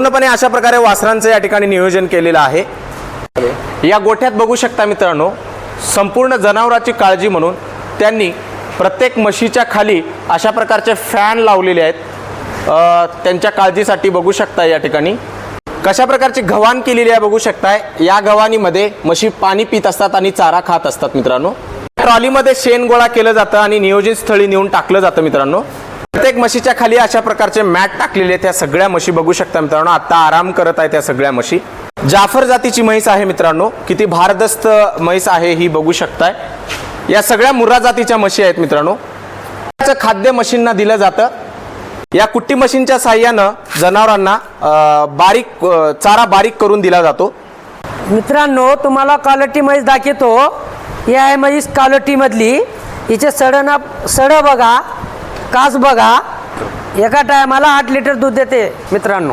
पूर्णपणे अशा प्रकारे वासरांचं या ठिकाणी नियोजन केलेलं आहे. या गोठ्यात बघू शकता मित्रांनो संपूर्ण जनावराची काळजी म्हणून त्यांनी प्रत्येक म्हशीच्या खाली अशा प्रकारचे फॅन लावलेले आहेत. त्यांच्या काळजीसाठी बघू शकता या ठिकाणी. कशा प्रकारची गव्हाण केलेली आहे बघू शकताय. या गव्हाणीमध्ये म्हशी पाणी पित असतात आणि चारा खात असतात मित्रांनो. ट्रॉलीमध्ये शेण गोळा केलं जातं आणि नियोजित स्थळी नेऊन टाकलं जातं मित्रांनो. प्रत्येक म्हशीच्या खाली अशा प्रकारचे मॅट टाकलेले आहेत. त्या सगळ्या म्हशी बघू शकता मित्रांनो. आता आराम करत आहे त्या सगळ्या म्हशी. जाफर जातीची म्हैस आहे मित्रांनो. किती भारदस्त म्हैस आहे ही बघू शकताय. या सगळ्या मुर्रा जातीच्या म्हशी आहेत मित्रांनो. त्याचं खाद्य मशीनना दिलं जातं. या कुट्टी मशीनच्या साह्यानं जनावरांना बारीक चारा बारीक करून दिला जातो. मित्रांनो तुम्हाला कालटी म्हैस दाखवतो. ही आहे म्हैस कालटीमधली. मधली हिचे सडना सड बघा. कास बघा एका टायमाला आठ लिटर दूध देते मित्रांनो.